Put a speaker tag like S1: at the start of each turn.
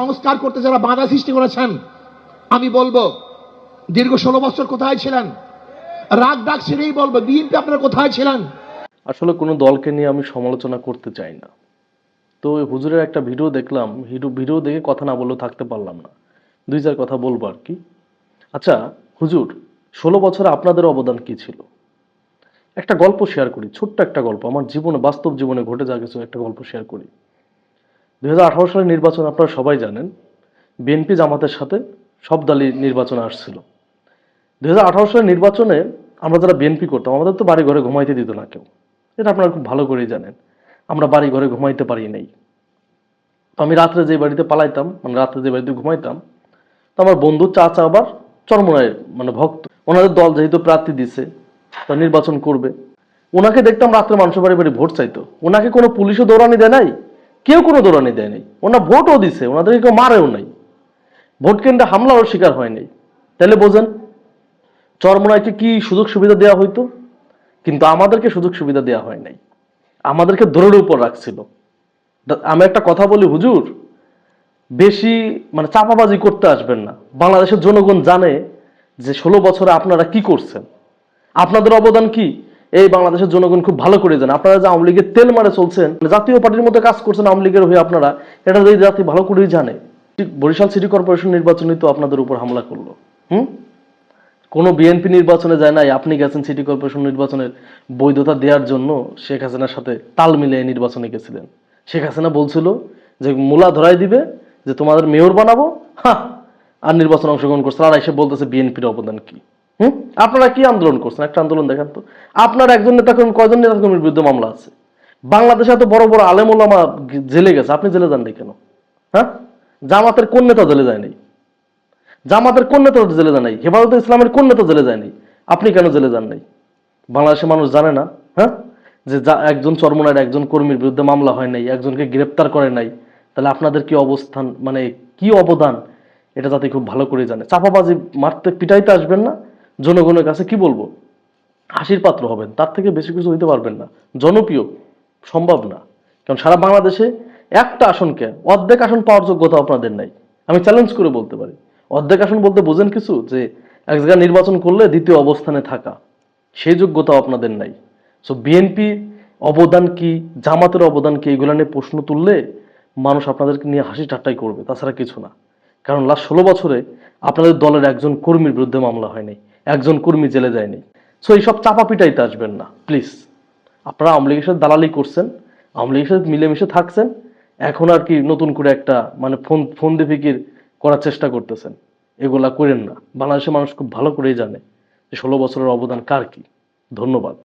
S1: সংস্কার করতে যারা বাধা সৃষ্টি করেছেন, আমি বলব, দীর্ঘ ষোলো বছর কোথায় ছিলেন? রাগ ডাক ছেড়েই বলব, বিএনপি আপনারা কোথায় ছিলেন?
S2: আসলে কোনো দলকে নিয়ে আমি সমালোচনা করতে চাই না। তো হুজুরের একটা ভিডিও দেখলাম, ভিডিও ভিডিও দেখে কথা না বললেও থাকতে পারলাম না। দুই চার কথা বলব আর কি। আচ্ছা হুজুর, ষোলো বছরে আপনাদের অবদান কি ছিল? একটা গল্প শেয়ার করি, ছোট্ট একটা গল্প। আমার জীবনে, বাস্তব জীবনে ঘটে যাওয়া কিছু একটা গল্প শেয়ার করি। দুই হাজার আঠারো সালের নির্বাচন আপনারা সবাই জানেন। বিএনপি জামাতের সাথে সব দলই নির্বাচনে আসছিল। দুই হাজার আঠারো সালের নির্বাচনে আমরা যারা বিএনপি করতাম, আমাদের তো বাড়ি ঘরে ঘুমাইতে দিত না কেউ। এটা আপনারা খুব ভালো করেই জানেন। আমরা বাড়ি ঘরে ঘুমাইতে পারি নাই। আমি রাত্রে যে বাড়িতে পালাইতাম মানে রাত্রে যে বাড়িতে ঘুমাইতাম, তো আমার বন্ধু চাচা আবার চরমনায় মানে ভক্ত। ওনাদের দল যেহেতু প্রার্থী দিছে, তা নির্বাচন করবে। ওনাকে দেখতাম রাত্রে মানুষের বাড়ি বাড়ি ভোট চাইতো। ওনাকে কোনো পুলিশও দৌড়ানি দেয় নাই। কেউ কোনো দৌড়ানি দেয় নাই। ওনার ভোটও দিছে, ওনাদেরকে কেউ মারেও নাই। ভোট কেন্দ্রে হামলারও শিকার হয় নাই। তাহলে বোঝেন, চরমনাইকে কি সুযোগ সুবিধা দেওয়া হইতো? কিন্তু আমাদেরকে সুযোগ সুবিধা দেওয়া হয় নাই। আমাদেরকে দৌড়ের উপর রাখছিল। আমি একটা কথা বলি, হুজুর, বেশি মানে চাপাবাজি করতে আসবেন না। বাংলাদেশের জনগণ জানে যে ষোলো বছরে আপনারা কি করছেন? আপনাদের অবদান কি? এই বাংলাদেশের জনগণ খুব ভালো করে জানে। আপনারা যে আওয়ামী লীগের তেল মারে চলছেন মানে জাতীয় পার্টির মধ্যে কাজ করছেন আওয়ামী লীগের হয়ে আপনারা, এটা এই জাতি ভালো করেই জানে বরিশাল সিটি কর্পোরেশন নির্বাচনই তো আপনাদের উপর হামলা করল। হুম? কোনো বিএনপি নির্বাচনে যায় নাই, আপনি গেছেন সিটি কর্পোরেশন নির্বাচনের বৈধতা দেওয়ার জন্য শেখ হাসিনার সাথে তাল মিলিয়ে নির্বাচনে গেছিলেন। শেখ হাসিনা বলছিল যে মূলা ধরাই দিবে, যে তোমাদের মেয়র বানাবো হা আর নির্বাচন অংশগ্রহণ করছে। আর এসে বলতেছে বিএনপির অবদান কি? হুম? আপনারা কি আন্দোলন করছেন? একটা আন্দোলন দেখান তো। আপনার একজন নেতা কর্মী কয়জন নেতা কর্মীর বিরুদ্ধে মামলা আছে? বাংলাদেশে এত বড় বড় আলেমুলামা জেলে গেছে, আপনি জেলে যাননি কেন? হ্যাঁ? জামাতের কোন নেতা জেলে যায়নি জামাতের কোন নেতা জেলে যায় নাই? হেফাজত ইসলামের কোন নেতা জেলে যায়নি আপনি কেন জেলে যান নাই? বাংলাদেশের মানুষ জানে না হ্যাঁ? যে একজন চরমনার একজন কর্মীর বিরুদ্ধে মামলা হয় নাই, একজনকে গ্রেপ্তার করে নাই, তাহলে আপনাদের কি অবস্থান মানে কি অবদান? এটা যাতে খুব ভালো করে জানে। চাপাবাজি মারতে পিটাইতে আসবেন না? জনগণের কাছে কি বলব? হাসির পাত্র হবেন, তার থেকে বেশি কিছু হইতে পারবেন না। জনপ্রিয়, সম্ভব না। কারণ সারা বাংলাদেশে একটা আসনকে অর্ধেক আসন পাওয়ার যোগ্যতা আপনাদের নাই। আমি চ্যালেঞ্জ করে বলতে পারি। অর্ধেক আসন বলতে বোঝেন কিছু? যে এক জায়গায় নির্বাচন করলে দ্বিতীয় অবস্থানে থাকা, সেই যোগ্যতা আপনাদের নাই। সো বিএনপি অবদান কি, জামাতের অবদান কি, এগুলো নিয়ে প্রশ্ন তুললে মানুষ আপনাদেরকে নিয়ে হাসি ঠাট্টাই করবে, তাছাড়া কিছু না। কারণ লাস্ট ষোলো বছরে আপনাদের দলের একজন কর্মীর বিরুদ্ধে মামলা হয়নি। একজন কর্মী জেলে যায়নি। সো এইসব চাপা পিটাইতে আসবেন না প্লিজ আপনারা আওয়ামী লীগের সাথে দালালি করছেন, আওয়ামী লীগের সাথে মিলেমিশে থাকছেন, এখন আর কি নতুন করে একটা মানে ফোন ফোন দিয়ে ফিকির করার চেষ্টা করতেছেন। এগুলা করেন না। বাংলাদেশের মানুষ খুব ভালো করেই জানে যে ষোলো বছরের অবদান কার কি। ধন্যবাদ।